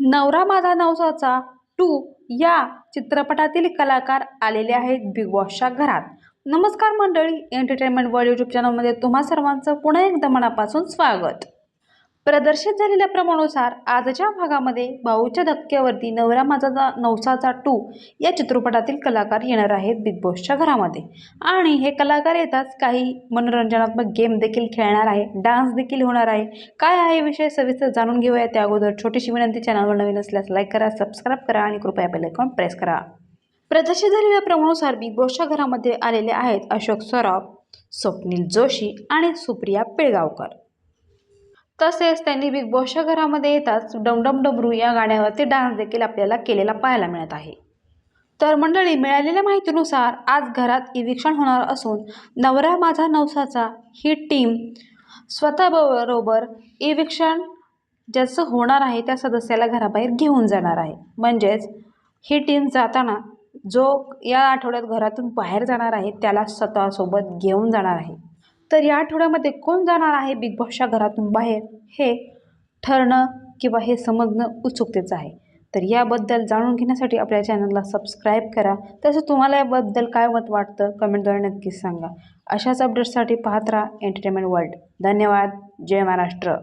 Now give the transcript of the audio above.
नवरा माझा नवसाचा टू या चित्रपटातील कलाकार आलेले आहेत बिग बॉसच्या घरात. नमस्कार मंडळी एंटरटेनमेंट वर्ल्ड यूट्यूब चॅनलमध्ये तुम्हा सर्वांचं पुन्हा एकदा मनापासून स्वागत. प्रदर्शित झालेल्या प्रमाणानुसार आजच्या भागामध्ये भाऊच्या धक्क्यावरती नवरा माझा नवसाचा टू या चित्रपटातील कलाकार येणार आहेत बिग बॉसच्या घरामध्ये. आणि हे कलाकार येताच काही मनोरंजनात्मक गेम देखील खेळणार आहे. डान्स देखील होणार आहे. काय आहे विषय सविस्तर जाणून घेऊया. त्या अगोदर छोटीशी विनंती चॅनलवर नवीन असल्यास लाईक करा सबस्क्राईब करा आणि कृपया बेल प्रेस करा. प्रदर्शित झालेल्या प्रमाणानुसार बिग बॉसच्या घरामध्ये आलेले आहेत अशोक सराफ स्वप्नील जोशी आणि सुप्रिया पिळगावकर. तसेच त्यांनी बिग बॉसच्या घरामध्ये येताच डमडम डमरू या गाण्यावरती डान्स देखील आपल्याला केलेला पाहायला मिळत आहे. तर मंडळी मिळालेल्या माहितीनुसार आज घरात इविक्षण होणार असून नवरा माझा नवसाचा ही टीम स्वतःबरोबर इविक्षण ज्याचं होणार आहे त्या सदस्याला घराबाहेर घेऊन जाणार आहे. म्हणजेच ही टीम जाताना जो या आठवड्यात घरातून बाहेर जाणार आहे त्याला स्वतःसोबत घेऊन जाणार आहे. तर या आठवड्यामध्ये कोण जाणार आहे बिग बॉसच्या घरातून बाहेर? हे ठरणं किंवा हे समजणं उत्सुकतेचं आहे. तर याबद्दल जाणून घेण्यासाठी आपल्या चॅनलला सबस्क्राईब करा. तसं तुम्हाला याबद्दल काय मत वाटतं कमेंटद्वारे नक्कीच सांगा. अशाच अपडेट्ससाठी पाहत राहा एंटरटेनमेंट वर्ल्ड धन्यवाद. जय महाराष्ट्र.